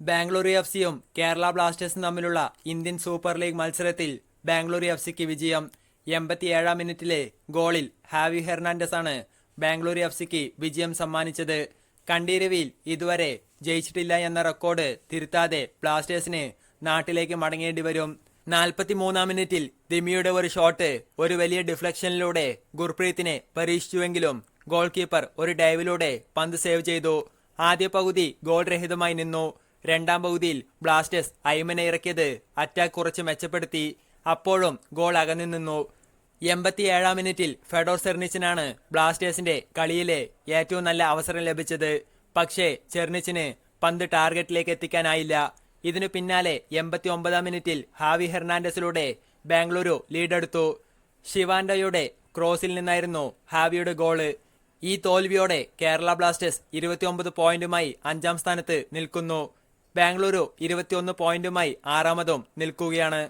Bengaluru F സിയും കേരള ബ്ലാസ്റ്റേഴ്സും തമ്മിലുള്ള Indian super league മത്സരത്തിൽ ബാംഗ്ലൂർ എഫ് സിക്ക് വിജയം. എൺപത്തിയേഴാം മിനിറ്റിലെ ഗോളിൽ ഹാവി ഹെർണാണ്ടസ് ആണ് ബാംഗ്ലൂർ എഫ് സിക്ക് വിജയം സമ്മാനിച്ചത്. കണ്ടീരവിയിൽ ഇതുവരെ ജയിച്ചിട്ടില്ല എന്ന റെക്കോർഡ് തിരുത്താതെ ബ്ലാസ്റ്റേഴ്സിന് നാട്ടിലേക്ക് മടങ്ങേണ്ടി വരും. നാൽപ്പത്തിമൂന്നാം മിനിറ്റിൽ ദിമിയുടെ ഒരു ഷോട്ട് ഒരു വലിയ ഡിഫ്ലക്ഷനിലൂടെ ഗുർപ്രീത്തിനെ പരീക്ഷിച്ചുവെങ്കിലും ഗോൾ കീപ്പർ ഒരു ഡൈവിലൂടെ പന്ത് സേവ് ചെയ്തു. ആദ്യ പകുതി ഗോൾ രഹിതമായി നിന്നു. രണ്ടാം പകുതിയിൽ ബ്ലാസ്റ്റേഴ്സ് അയ്മനെ ഇറക്കിയത്. അറ്റാക്ക് കുറച്ച് മെച്ചപ്പെടുത്തി. അപ്പോഴും ഗോൾ അകന്നു നിന്നു. എൺപത്തിയേഴാം മിനിറ്റിൽ ഫെഡോർ സെർണിച്ചിനാണ് ബ്ലാസ്റ്റേഴ്സിന്റെ കളിയിലെ ഏറ്റവും നല്ല അവസരം ലഭിച്ചത്. പക്ഷേ ചെർണിച്ചിന് പന്ത് ടാർഗറ്റിലേക്ക് എത്തിക്കാനായില്ല. ഇതിനു പിന്നാലെ എൺപത്തി ഒമ്പതാം മിനിറ്റിൽ ഹാവി ഹെർണാണ്ടസിലൂടെ ബാംഗ്ലൂരു ലീഡെടുത്തു. ഷിവാൻഡയുടെ ക്രോസിൽ നിന്നായിരുന്നു ഹാവിയുടെ ഗോൾ ഈ തോൽവിയോടെ കേരള ബ്ലാസ്റ്റേഴ്സ് ഇരുപത്തിയൊമ്പത് പോയിന്റുമായി അഞ്ചാം സ്ഥാനത്ത് നിൽക്കുന്നു. ബാംഗ്ലൂരു ഇരുപത്തിയൊന്ന് പോയിന്റുമായി ആറാമതും നിൽക്കുകയാണ്.